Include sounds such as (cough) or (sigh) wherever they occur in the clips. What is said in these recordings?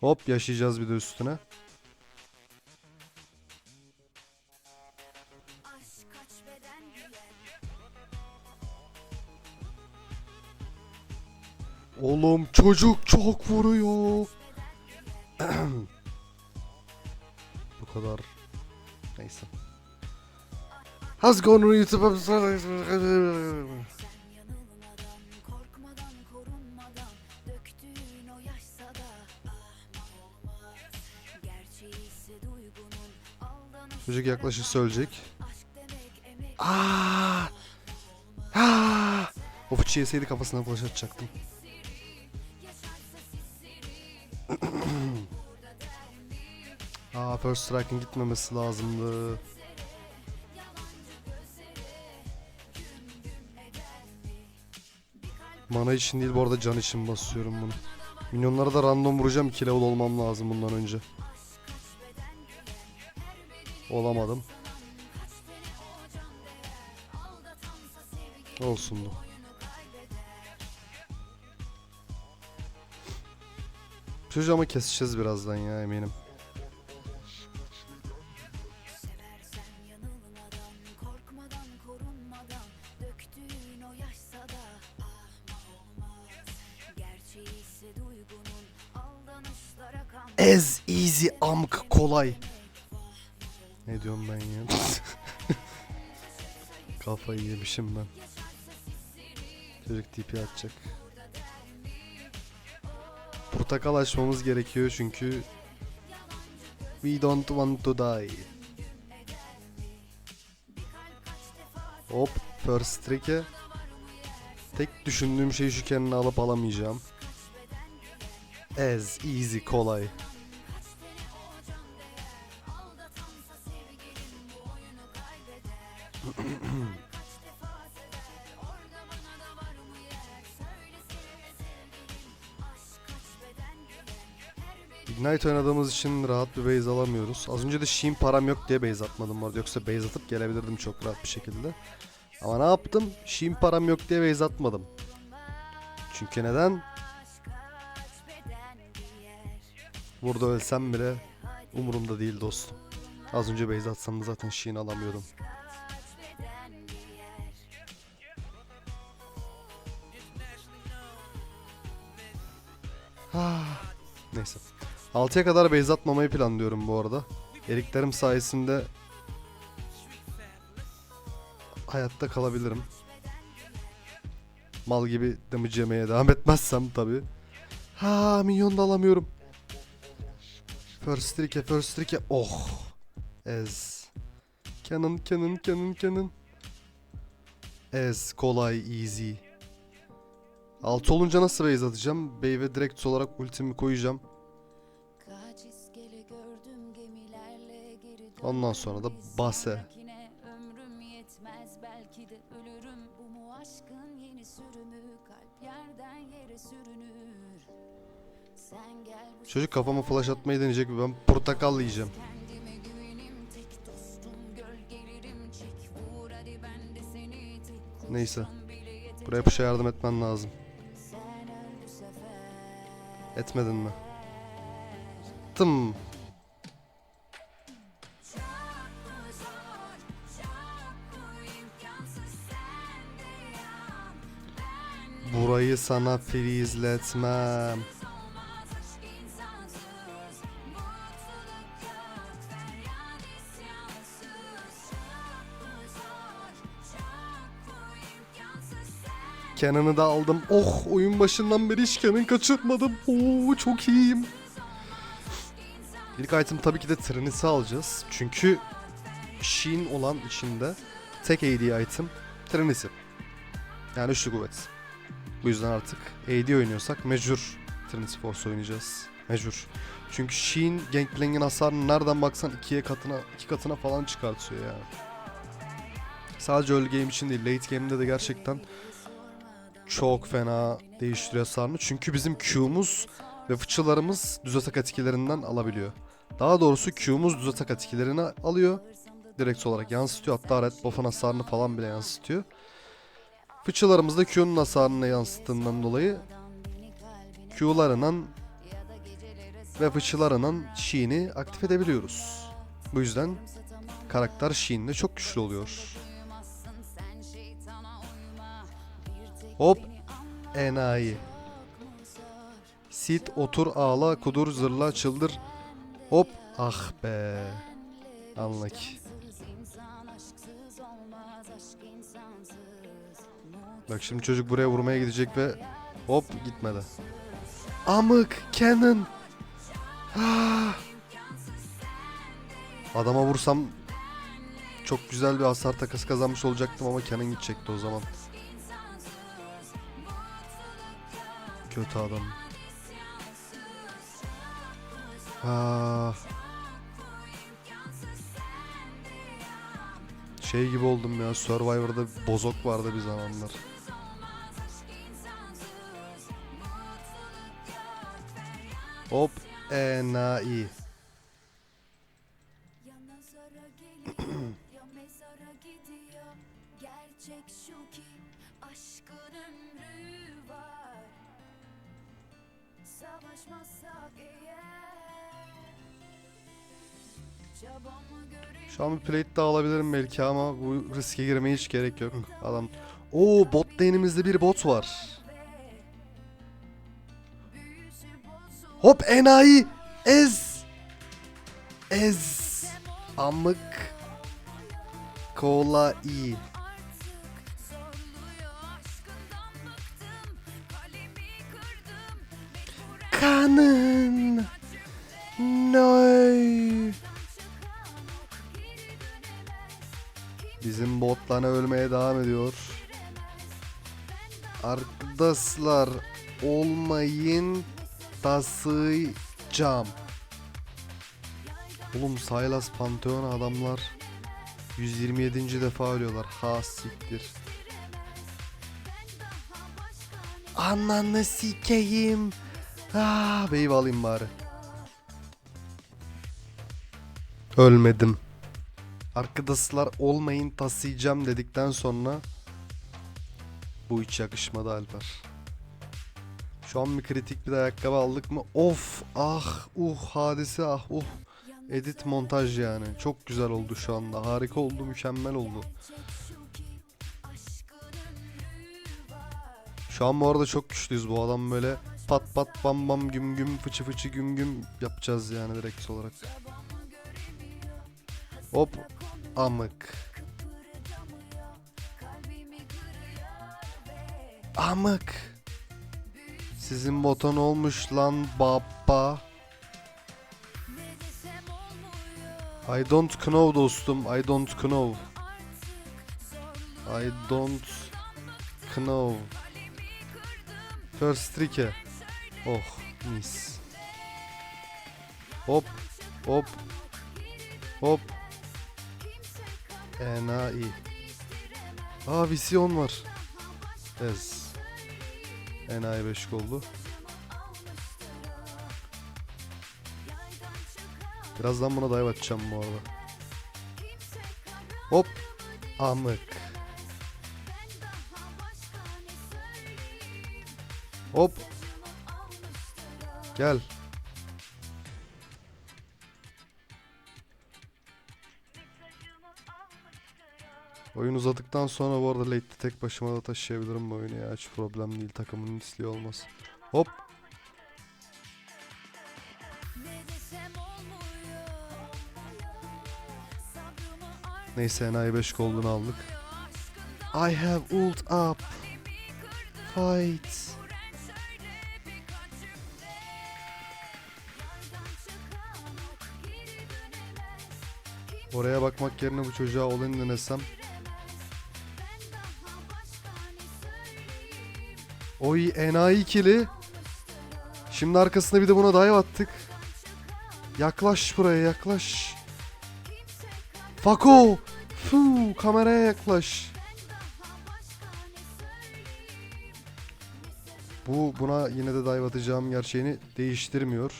Hop yaşayacağız bir de üstüne. Oğlum çocuk çok vuruyor. (clears throat) Bu kadar. Neyse. Has gone YouTube. Çocuk söyleyecek. Aşk demek emek Aa! Aa! O fıçı yeseydi kafasına flash atacaktım. (clears throat) Aa first strike'ın gitmemesi lazımdı. Mana için değil bu arada can için basıyorum bunu. Minyonlara da random vuracağım 2 level olmam lazım bundan önce. Olamadım. Olsun bu. Çocuğu keseceğiz birazdan ya eminim. As easy amk kolay. Ne diyorum ben ya? (laughs) Kafayı yemişim ben. Çocuk TP atacak. Portakal açmamız gerekiyor çünkü We don't want to die. Hop first strike. Tek düşündüğüm şey şu kendini alıp alamayacağım. As easy kolay. Ignite oynadığımız için rahat bir base alamıyoruz. Az önce de Sheen param yok diye base atmadım vardı. Yoksa base atıp gelebilirdim çok rahat bir şekilde. Ama ne yaptım? Sheen param yok diye base atmadım. Çünkü neden? Burada ölsem bile umurumda değil dostum. Az önce base atsam da zaten Sheen alamıyordum. Ah, Neyse. 6'ya kadar base atmamayı planlıyorum bu arada. Eriklerim sayesinde hayatta kalabilirim. Mal gibi damage yemeye devam etmezsem tabi. Ha minyon da alamıyorum. First strike, first strike. Oh. Ez. Cannon, cannon, cannon, cannon. Ez. Kolay, easy. 6 olunca nasıl base atacağım? Bave'e direkt olarak ultimi koyacağım. Sürünür Sen gel bu Çocuk kafama flash atmayı deneyecek ben portakal yiyeceğim. Neyse. Buraya puşa yardım etmen lazım. Etmedin mi? Tım. Burayı sana freezeletmem. Cannon'ı da aldım. Oh oyun başından beri hiç cannon kaçırmadım. Oo çok iyiyim. İlk item tabii ki de Trinity alacağız. Çünkü Sheen olan içinde tek AD item Trinity. Yani üçlü kuvvet. Bu yüzden artık AD oynuyorsak mecbur Trinity Force oynayacağız. Mecbur. Çünkü Sheen Gangplank'in hasarını nereden baksan ikiye katına, iki katına falan çıkartıyor yani. Sadece early game için değil, late game'de de gerçekten çok fena değiştiriyor hasarını. Çünkü bizim Q'muz ve fıçılarımız düz atak etkilerinden alabiliyor. Daha doğrusu Q'muz düz atak etkilerini alıyor. Direkt olarak yansıtıyor. Hatta red buff'ın hasarını falan bile yansıtıyor. Fıçılarımız da Q'nun hasarını yansıttığından dolayı Q'larından ve fıçılarla Sheen'i aktif edebiliyoruz. Bu yüzden karakter Sheen'de çok güçlü oluyor. Hop enayi. Sit otur ağla kudur zırla çıldır. Hop ah be. Anla ki. Bak şimdi çocuk buraya vurmaya gidecek ve hop gitmedi. Amık Canon. Ah. Adama vursam çok güzel bir hasar takası kazanmış olacaktım ama Canon gidecekti o zaman. Kötü adam. Ah. Şey gibi oldum ya Survivor'da bozok vardı bir zamanlar. Hop enayi. Plate daha alabilirim belki ama bu riske girmeye hiç gerek yok. Adam. Oo bot lane'imizde bir bot var. Hop enayi. Ez. Ez. Amık. Kola iyi. Kanın. No. Bizim botlan ölmeye devam ediyor. Arkadaşlar olmayın tasıyacağım. Oğlum Sylas Pantheon adamlar 127. defa ölüyorlar. Ha siktir. Ananı sikeyim. Ah, wave alayım bari. Ölmedim. Arkadaşlar olmayın tasıyacağım dedikten sonra bu hiç yakışmadı Alper. Şu an bir kritik bir ayakkabı aldık mı? Of ah uh hadise ah uh. Edit montaj yani. Çok güzel oldu şu anda. Harika oldu, mükemmel oldu. Şu an bu arada çok güçlüyüz bu adam böyle pat pat bam bam güm güm fıçı fıçı güm güm yapacağız yani direkt olarak. Hop amık. Amık. Sizin botan olmuş lan baba. I don't know dostum. I don't know. I don't know. First trike. Oh mis. Hop hop hop. Enayi. Aa visyon var. Ez. Enayi 5 oldu. Birazdan buna dive atacağım bu arada. Hop. Amık. Hop. Gel. Oyun uzadıktan sonra bu arada late'de tek başıma da taşıyabilirim bu oyunu ya. Hiç problem değil. Takımın isliği olmaz. Hop. Neyse enayi 5 golden aldık. I have ult up. Fight. Oraya bakmak yerine bu çocuğa olan denesem. Oy enayi ikili. Şimdi arkasına bir de buna dive attık. Yaklaş buraya yaklaş. Fako. Fu kameraya yaklaş. Bu buna yine de dive atacağım gerçeğini değiştirmiyor.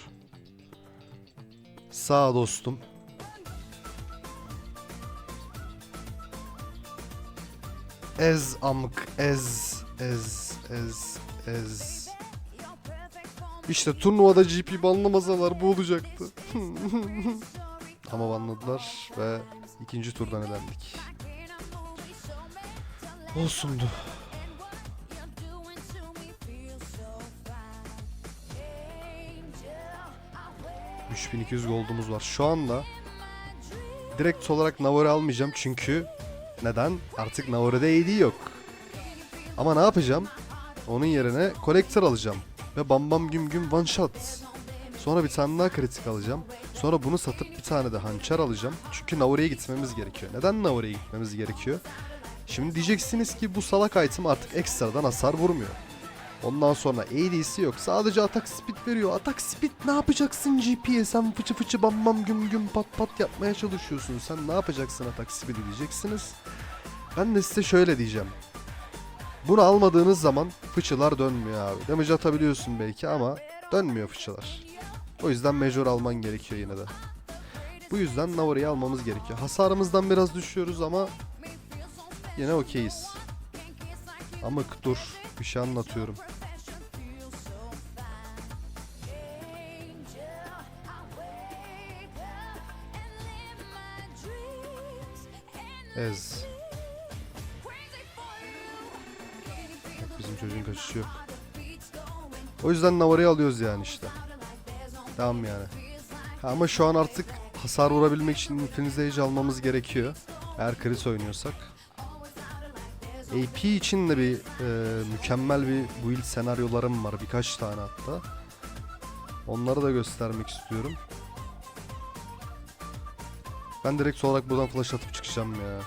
Sağ dostum. Ez amık ez ez ez ez. İşte turnuvada GP banlamasalar bu olacaktı. (laughs) Ama banladılar ve ikinci turdan elendik. Olsundu. You're doing to me feel so fine. Angel, I 3200 gold'umuz var. Şu anda direkt olarak Navarre almayacağım çünkü neden? Artık Navarre'de AD yok. Ama ne yapacağım? Onun yerine Collector alacağım. Ve bam bam güm güm one shot. Sonra bir tane daha kritik alacağım. Sonra bunu satıp bir tane de hançer alacağım. Çünkü Navarre'ye gitmemiz gerekiyor. Neden Navarre'ye gitmemiz gerekiyor? Şimdi diyeceksiniz ki bu salak item artık ekstradan hasar vurmuyor. Ondan sonra AD'si yok. Sadece atak speed veriyor. Atak speed ne yapacaksın GP'ye? Sen fıçı fıçı bam bam güm güm pat pat yapmaya çalışıyorsun. Sen ne yapacaksın atak speed'i diyeceksiniz. Ben de size şöyle diyeceğim. Bunu almadığınız zaman fıçılar dönmüyor abi. Damage atabiliyorsun belki ama dönmüyor fıçılar. O yüzden major alman gerekiyor yine de. Bu yüzden Navarre'yi almamız gerekiyor. Hasarımızdan biraz düşüyoruz ama yine okeyiz. Amık dur. Bir şey anlatıyorum. Ez. Bizim çocuğun kaçışı yok. O yüzden Navarre'yi alıyoruz yani işte. Tamam yani. Ama şu an artık hasar vurabilmek için Infinite Age almamız gerekiyor. Eğer Chris oynuyorsak. AP için de bir e, mükemmel bir build senaryolarım var. Birkaç tane hatta. Onları da göstermek istiyorum. Ben direkt olarak buradan flash atıp çıkacağım ya.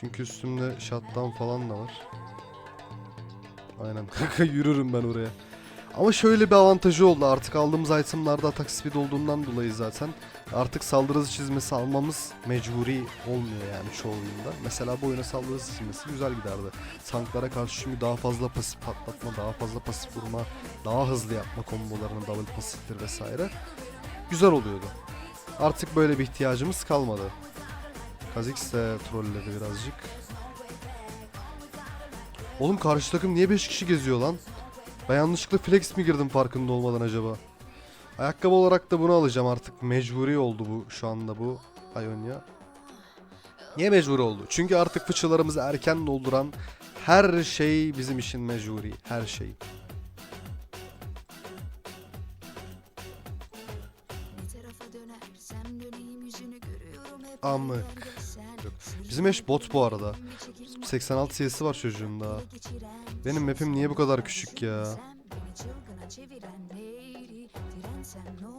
Çünkü üstümde shutdown falan da var. Aynen kanka (laughs) yürürüm ben oraya. Ama şöyle bir avantajı oldu artık aldığımız itemlarda atak speed olduğundan dolayı zaten artık saldırı çizmesi almamız mecburi olmuyor yani çoğu oyunda. Mesela bu oyuna saldırı çizmesi güzel giderdi. Tanklara karşı çünkü daha fazla pasif patlatma, daha fazla pasif vurma, daha hızlı yapma kombolarını double pasiftir vesaire. Güzel oluyordu. Artık böyle bir ihtiyacımız kalmadı. Kha'Zix de trolledi birazcık. Oğlum karşı takım niye 5 kişi geziyor lan? Ben yanlışlıkla flex mi girdim farkında olmadan acaba? Ayakkabı olarak da bunu alacağım artık. Mecburi oldu bu şu anda bu Ionia. Niye mecburi oldu? Çünkü artık fıçılarımızı erken dolduran her şey bizim için mecburi. Her şey. Amık. Bizim eş bot bu arada. 86 CS'i var çocuğun daha. Benim map'im niye bu kadar küçük ya?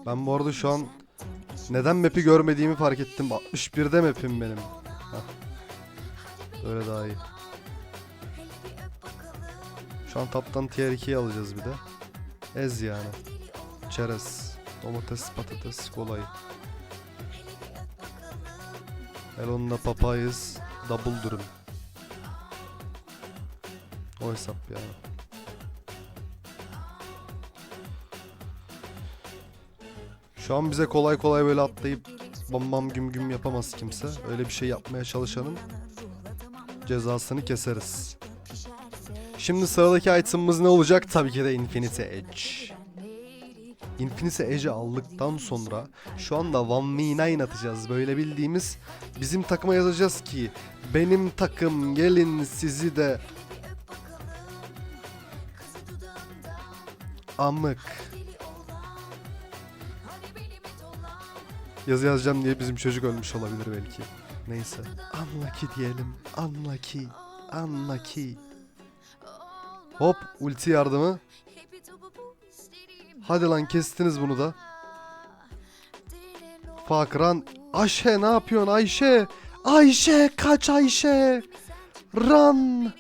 Ben bu arada şu an neden map'i görmediğimi fark ettim. 61'de map'im benim. Hah. Böyle daha iyi. Şu an taptan tier 2'yi alacağız bir de. Ez yani. Çerez. Domates, patates, kolay. Elon'la papayız. Double durum. O hesap yani. Şu an bize kolay kolay böyle atlayıp bam bam güm güm yapamaz kimse. Öyle bir şey yapmaya çalışanın cezasını keseriz. Şimdi sıradaki item'ımız ne olacak? Tabii ki de Infinity Edge. Infinity Edge'i aldıktan sonra şu anda 1v9 atacağız. Böyle bildiğimiz bizim takıma yazacağız ki benim takım gelin sizi de amık yazı yazacağım diye bizim çocuk ölmüş olabilir belki. Neyse. Unlucky diyelim. Unlucky. Unlucky. Hop ulti yardımı. Hadi lan kestiniz bunu da. Fakran. Ayşe ne yapıyorsun Ayşe? Ayşe kaç Ayşe? Run.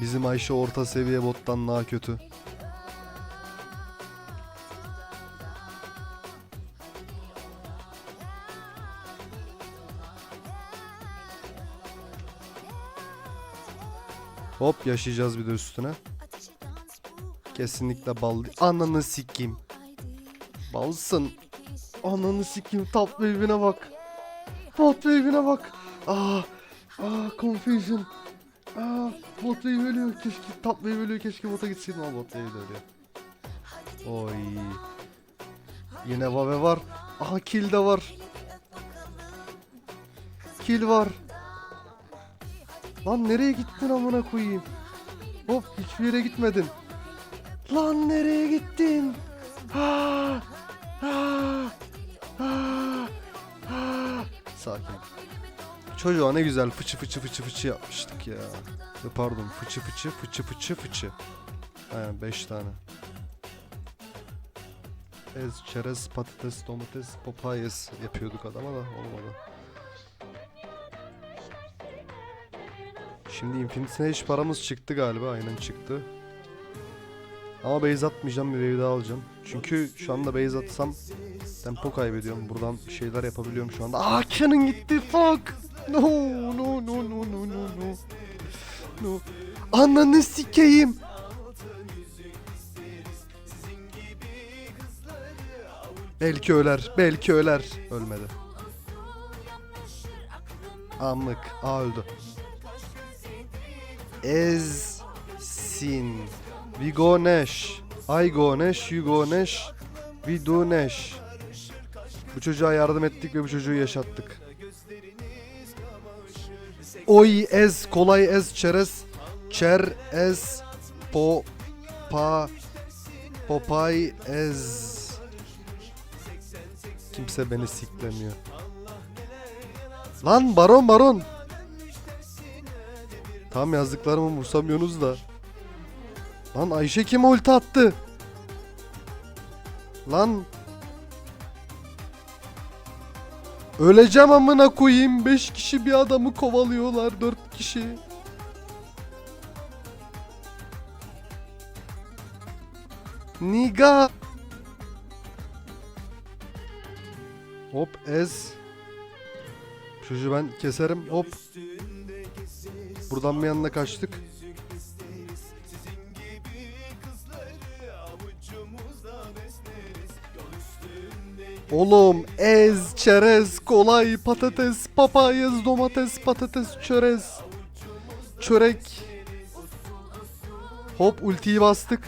Bizim Ayşe orta seviye bottan daha kötü. Hop yaşayacağız bir de üstüne. Kesinlikle bal. Ananı sikeyim. Balsın. Ananı sikeyim top wave'ine bak. Bot wave'ine bak. Aa, aa confusion. Aa, bot wave ölüyor. Keşke top wave ölüyor. Keşke bota gitseydim ama bot de ölüyor. Oy. Yine Vave var. Aha kill de var. Kill var. Lan nereye gittin amına koyayım? Hop hiçbir yere gitmedin. Lan nereye gittin? Ha! Ha! Ha! Ha! Sakin. Çocuğa ne güzel fıçı fıçı fıçı fıçı yapmıştık ya. E, Pardon fıçı fıçı fıçı fıçı fıçı. Aynen 5 tane. Ez, çerez, patates, domates, papayas yapıyorduk adama da olmadı. Şimdi Infinite'ine hiç paramız çıktı galiba. Aynen çıktı. Ama base atmayacağım bir wave alacağım. Çünkü şu anda base atsam tempo kaybediyorum. Buradan bir şeyler yapabiliyorum şu anda. Aa cannon gitti fuck. No no no no no no no. No. Ananı sikeyim. Belki öler, belki öler. Ölmedi. Amık. Aa öldü. Ez sin. We go Nash. I go Nash, you go Nash. We do Nash. Bu çocuğa yardım ettik ve bu çocuğu yaşattık. Oy ez kolay ez çerez. Çer ez po pa popay ez. Kimse beni siklemiyor. Lan baron baron. Tam yazdıklarımı umursamıyorsunuz da. Lan Ayşe kim ulti attı? Lan. Öleceğim amına koyayım. 5 kişi bir adamı kovalıyorlar. 4 kişi. Niga. Hop ez. Çocuğu ben keserim. Hop. Buradan bir yanına kaçtık. Oğlum ez, çerez, kolay, patates, papayaz, domates, patates, çörez. Çörek. Hop ultiyi bastık.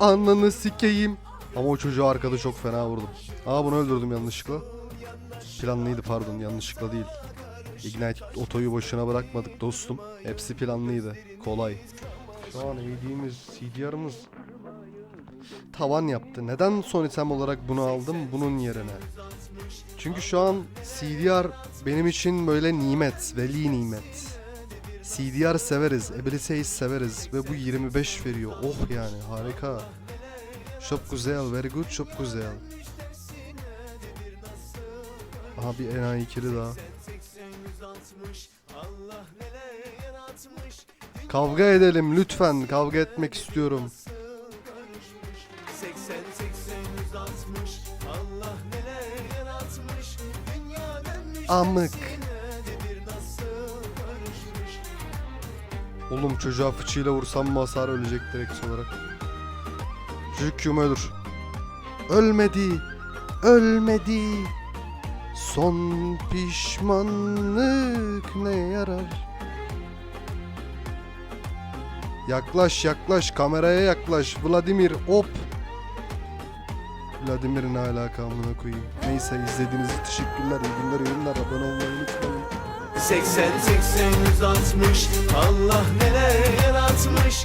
Ananı sikeyim. Ama o çocuğu arkada çok fena vurdum. Aa bunu öldürdüm yanlışlıkla. Planlıydı pardon yanlışlıkla değil. Ignite otoyu boşuna bırakmadık dostum. Hepsi planlıydı. Kolay. Şu an AD'miz, CDR'ımız tavan yaptı. Neden son item olarak bunu aldım bunun yerine? Çünkü şu an CDR benim için böyle nimet, veli nimet. CDR severiz, abilities severiz ve bu 25 veriyor. Oh yani harika. Çok güzel, very good, çok güzel. Aha bir enayi ikili daha. Kavga edelim lütfen. Kavga etmek istiyorum. Amık. Oğlum çocuğa fıçıyla vursam mı hasar ölecek direkt olarak. Çocuk Q'mu ölür. Ölmedi. Ölmedi. Son pişmanlık ne yarar? Yaklaş yaklaş kameraya yaklaş. Vladimir hop. Vladimir ne alaka koyayım. Neyse izlediğiniz için teşekkürler. İyi günler, günler. Abone olmayı unutmayın. 80 80 160 Allah neler yaratmış